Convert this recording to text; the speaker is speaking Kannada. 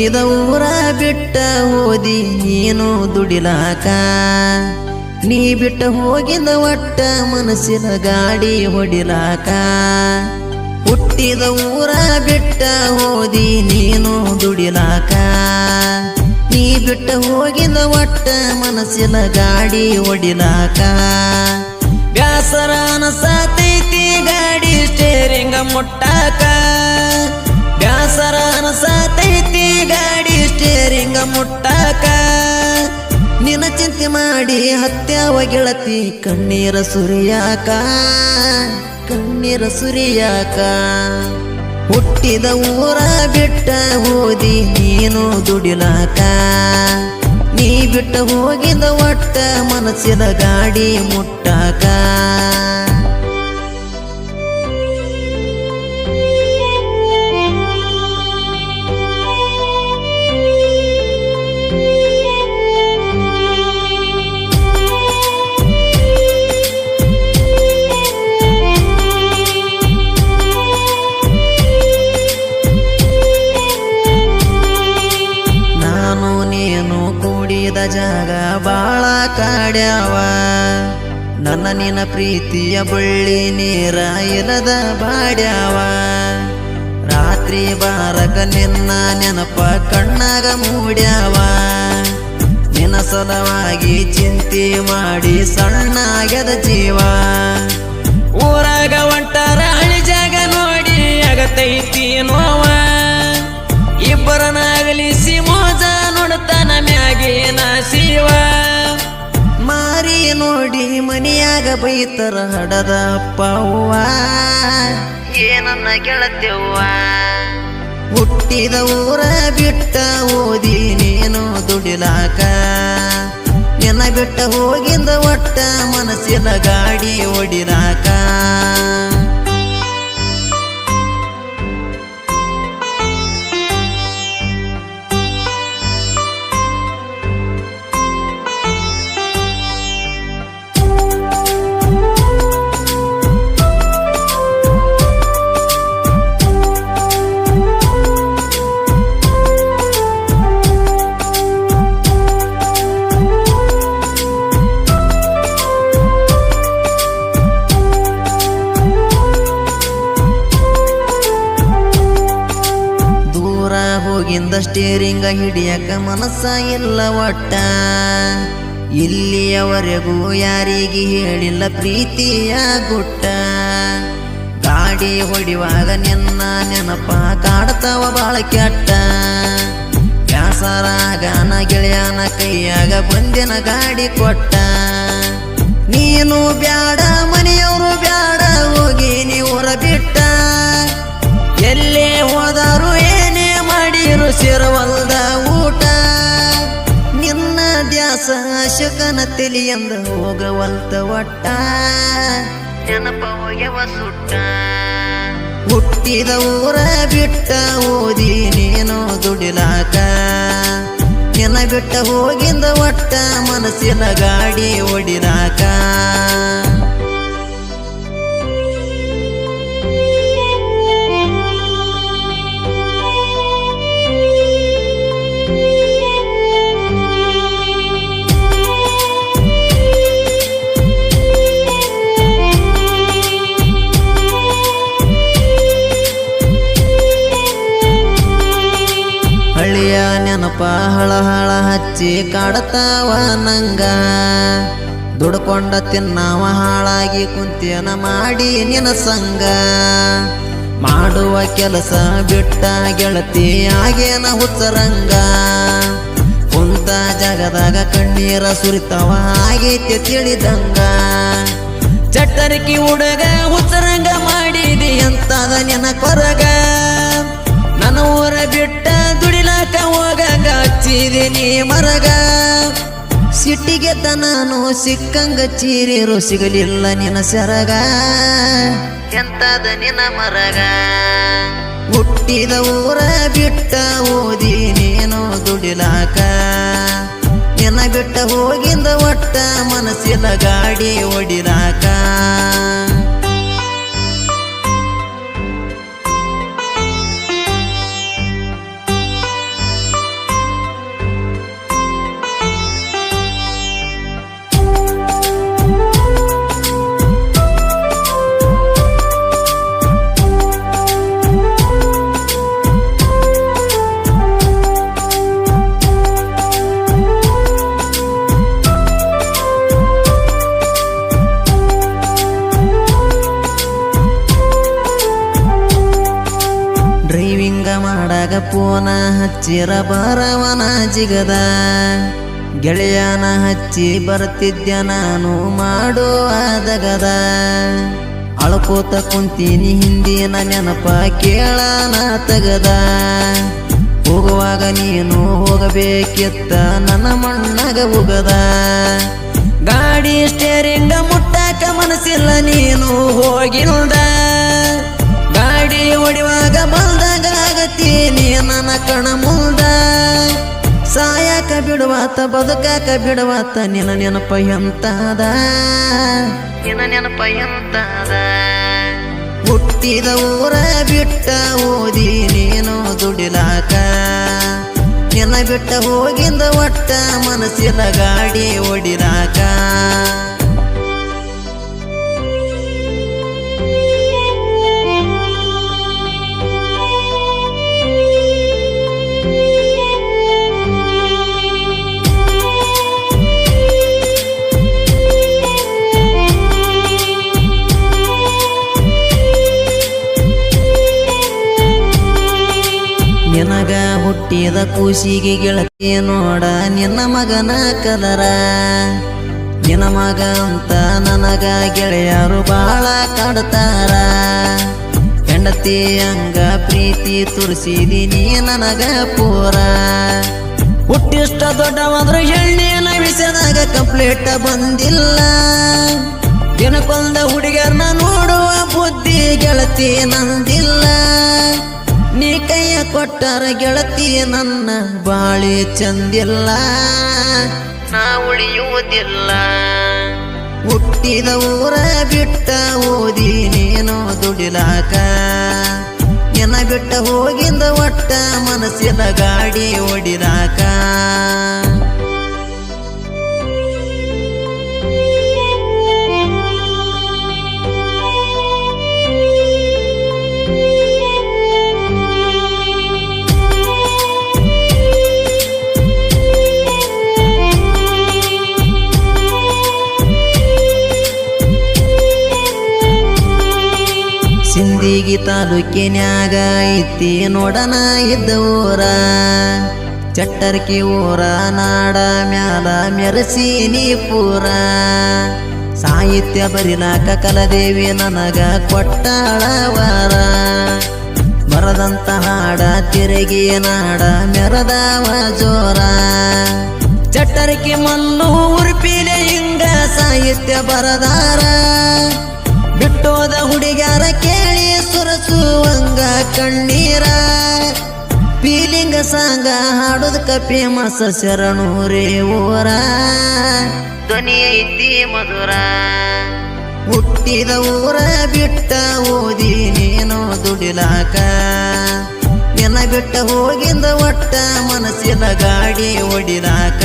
ಹುಟ್ಟಿದ ಊರ ಬಿಟ್ಟ ಓದಿ ನೀನು ದುಡಿಲಾಕ. ನೀ ಬಿಟ್ಟ ಹೋಗಿದ ಒಟ್ಟ ಮನಸ್ಸಿನ ಗಾಡಿ ಹೊಡಿಲಾಕ. ಹುಟ್ಟಿದ ಊರ ಬಿಟ್ಟ ಓದಿ ನೀನು ದುಡಿಲಾಕ. ನೀ ಬಿಟ್ಟ ಹೋಗಿದ ಒಟ್ಟ ಮನಸ್ಸಿನ ಗಾಡಿ ಹೊಡಿಲಾಕ. ಬ್ಯಾಸರನ ಸಾತೈತಿ ಗಾಡಿ ಸ್ಟೇರಿಂಗ ಮುಟ್ಟಾಕ. ಬ್ಯಾಸರನ ಅನಸತೈತಿ ಗಾಡಿ ಸ್ಟೇರಿಂಗ ಮುಟ್ಟಾಕ. ನಿನ್ನ ಚಿಂತೆ ಮಾಡಿ ಹತ್ಯಾವ ಗೆಳತಿ, ಕಣ್ಣೀರ ಸುರಿಯಾಕ. ಕಣ್ಣೀರ ಸುರಿಯಾಕ. ಹುಟ್ಟಿದ ಊರ ಬಿಟ್ಟ ಹೋದಿ, ನೀನು ದುಡಿಲಾಕ. ನೀ ಬಿಟ್ಟ ಹೋಗಿದ ಒಟ್ಟ ಮನಸ್ಸಿನ ಗಾಡಿ ಮುಟ್ಟಾಕ. ಕಾಡ್ಯಾವ ನನ್ನ ನಿನ್ನ ಪ್ರೀತಿಯ ಬಳ್ಳಿ ನೀರ ಇರದ ಬಾಡ್ಯಾವ. ರಾತ್ರಿ ಬಾರಕ ನಿನ್ನ ನೆನಪ ಕಣ್ಣಾಗ ಮೂಡ್ಯಾವ. ನಿನ್ನ ಸಲವಾಗಿ ಚಿಂತೆ ಮಾಡಿ ಸಣ್ಣಾಗದ ಜೀವ. ಊರಾಗ ಒಂಟರ ಹಳಿ ಜಾಗ ನೋಡಿ ಆಗತೈತಿ ನೋವ. ಇಬ್ಬರನಾಗಲಿಸಿ ಮೋಜ ನೋಡ್ತಾನ ಮ್ಯಾಗೇನ ಮನಿಯಾಗ ಬೈತರ ಹಡದ ಅಪ್ಪವ್ವ. ಏನನ್ನ ಗೆಳತೆವ್ವ ಹುಟ್ಟಿದ ಊರ ಬಿಟ್ಟ ಓದಿ ನೀನು ದುಡಿಲಾಕ. ನಿನ್ನ ಬಿಟ್ಟ ಹೋಗಿಂದ ಒಟ್ಟ ಮನಸ್ಸಿನ ಗಾಡಿ ಹೊಡಿಲಾಕ ಹೋಗಿಂದ ಸ್ಟೇರಿಂಗ ಹಿಡಿಯಕ ಮನಸ್ಸ ಇಲ್ಲ ಒಟ್ಟ. ಇಲ್ಲಿಯವರೆಗೂ ಯಾರಿಗೆ ಹೇಳಿಲ್ಲ ಪ್ರೀತಿಯ ಗುಟ್ಟ. ಗಾಡಿ ಹೊಡಿವಾಗ ನಿನ್ನ ನೆನಪ ಕಾಡ್ತಾವ ಬಾಳ ಕೆಟ್ಟ. ಬ್ಯಾಸರಾಗನ ಗೆಳೆಯನ ಕೈಯಾಗ ಬಂದಿನ ಗಾಡಿ ಕೊಟ್ಟ. ನೀನು ಬ್ಯಾಡ, ಮನೆಯವರು ಬ್ಯಾಡ, ಹೋಗಿ ನೀವರ ಬಿಟ್ಟ. ದ್ಯಾಸ ಶಕನ ತಿಳಿಯಂದ ಹೋಗವಲ್ತ ಒಟ್ಟ. ನೆನಪ ಸುಟ್ಟ. ಹುಟ್ಟಿದ ಊರ ಬಿಟ್ಟ ಓದಿ ನೀನು ದುಡಿಲಾಕ. ನೆನ ಬಿಟ್ಟ ಹೋಗಿಂದ ಒಟ್ಟ ಮನಸ್ಸಿನ ಗಾಡಿ ಹೊಡಿಲಾಕ ಹಳ ಹಳ ಹಚ್ಚಿ ಕಾಡತಾವ ನಂಗ. ದುಡ್ಕೊಂಡ ತಿನ್ನವ ಹಾಳಾಗಿ ಕುಂತಿಯನ ಮಾಡಿ ನಿನ ಸಂಗ. ಮಾಡುವ ಕೆಲಸ ಬಿಟ್ಟ ಗೆಳತಿ ಆಗೇನ ಹುಚ್ಚರಂಗ ಕುಂತ ಜಗದಾಗ ಕಣ್ಣೀರ ಸುರಿತವ ಆಗೈತೆ ತಿಳಿದಂಗ. ಚಟ್ಟರಿಕಿ ಹುಡುಗ ಹುಚ್ಚರಂಗ ಮಾಡಿದಿ ಅಂತದ ನಿನ ಕೊರಗ ಊರ ಬಿಟ್ಟ ದುಡಿಲಾಕ ಹೋಗಾಗ ಹಚ್ಚಿದೀನಿ ಮರಗ. ಸಿಟ್ಟಿಗೆ ನಾನು ಸಿಕ್ಕಂಗ ಚೀರಿರು ಸಿಗಲಿಲ್ಲ ನಿನ ಸರಗ. ಎಂತಾದ ನಿನ ಮರಗ? ಹುಟ್ಟಿದ ಊರ ಬಿಟ್ಟ ಓದಿ ನೀನು ದುಡಿಲಾಕ. ನಿನ್ನ ಬಿಟ್ಟ ಹೋಗಿಂದ ಒಟ್ಟ ಮನಸ್ಸಿನ ಗಾಡಿ ಹೊಡಿಲಾಕ ಪೂನ ಹಚ್ಚಿರ ಬರವನ ಜಿಗದ. ಗೆಳೆಯನ ಹಚ್ಚಿ ಬರ್ತಿದ್ಯ ನಾನು ಮಾಡುವಾದಗದ ಅಳ್ಕೋತ ಕುಂತೀನಿ ಹಿಂದಿನ ನೆನಪ ಕೇಳನ ತಗದ. ಹೋಗುವಾಗ ನೀನು ಹೋಗಬೇಕಿತ್ತ ನನ್ನ ಮಣ್ಣಗ ಹೋಗದ ಗಾಡಿ ಸ್ಟೇರಿಂಗ ಮುಟ್ಟಾಕ ಮನಸ್ಸಿಲ್ಲ ನೀನು ಹೋಗಿಲ್ದ. ಬಿಡುವಾತ, ಬದುಕಾಕ ಬಿಡುವಾತ, ನಿನ್ನ ನೆನಪ ಎಂತಾದ? ನಿನ್ನ ನೆನಪ ಎಂತಾದ? ಹುಟ್ಟಿದ ಊರ ಬಿಟ್ಟ ಓದಿ ನೀನು ದುಡಿಲಾಕ? ನೆನ ಬಿಟ್ಟ ಹೋಗಿಂದ ಒಟ್ಟ ಮನಸ್ಸಿನ ಗಾಡಿ ಹೊಡಿಲಾಕ ಹುಟ್ಟಿದ ಕೂಸಿಗೆ ಗೆಳತಿ ನೋಡ, ನಿನ್ನ ಮಗನ ಕದರ. ನಿನ್ನ ಮಗ ಅಂತ ನನಗ ಗೆಳೆಯರು ಬಾಳ ಕಾಡುತ್ತಾರ ಹೆಂಡತಿ ಹಂಗ ಪ್ರೀತಿ ತುರ್ಸಿದಿ ನೀ ನನಗ ಪೂರ. ಹುಟ್ಟಿಷ್ಟ ದೊಡ್ಡವಾದ್ರೂ ಹೆಣ್ಣಿನ ವಿಷಯದಾಗ ಕಂಪ್ಲೀಟ್ ಬಂದಿಲ್ಲ. ದಿನಕ್ಕೊಂದ ಹುಡುಗರನ್ನ ನೋಡುವ ಬುದ್ಧಿ ಗೆಳತಿ ನಂದಿಲ್ಲ. ನೀ ಕೈಯ ಕೊಟ್ಟರ ಗೆಳತಿ ನನ್ನ ಬಾಳಿ ಚಂದಿಲ್ಲ. ನಾ ಉಳಿಯುವುದಿಲ್ಲ. ಹುಟ್ಟಿದ ಊರ ಬಿಟ್ಟ ಓದಿ ನೀನು ದುಡಿಲಾಕ. ಎನ ಬಿಟ್ಟ ಹೋಗಿಂದ ಒಟ್ಟ ಮನಸ್ಸಿನ ಗಾಡಿ ಹೊಡಿಲಾಕ ಸಿಂದಿಗಿ ತಾಲೂಕಿನ್ಯಾಗ ಐತಿ ನೋಡನ ಇದ್ದ ಊರ. ಚಟ್ಟರ್ಕಿ ಊರ ನಾಡ ಮ್ಯಾಲ ಮೆರಸೀನಿ ಪೂರ. ಸಾಹಿತ್ಯ ಬರಿಲಾಕ ಕಲದೇವಿ ನನಗ ಕೊಟ್ಟಾಳ ವಾರ. ಬರದಂತ ಹಾಡ ತಿರುಗಿ ನಾಡ ಮೆರದವ ಜೋರ. ಚಟ್ಟರ್ಕಿ ಮಲ್ಲು ಉರ್ಪಿಲೆ ಹಿಂಗ ಸಾಹಿತ್ಯ ಬರದಾರ. ಬಿಟ್ಟೋದ ಹುಡುಗ್ಯಾರ ಕೇಳಿ ಕಣ್ಣೀರ. ಪೀಲಿಂಗ ಸಾಂಗ ಹಾಡೋದಕ್ಕ ಫೇಮಸ್ ಶರಣೂರೇ ಊರ. ಧ್ವನಿ ಐತಿ ಮಧುರ. ಹುಟ್ಟಿದ ಊರ ಬಿಟ್ಟ ಓದಿ ನೀನು ದುಡಿಲಾಕ. ನಿನ್ನ ಬಿಟ್ಟ ಹೋಗಿಂದ ಒಟ್ಟ ಮನಸ್ಸಿನ ಗಾಡಿ ಹೊಡಿಲಾಕ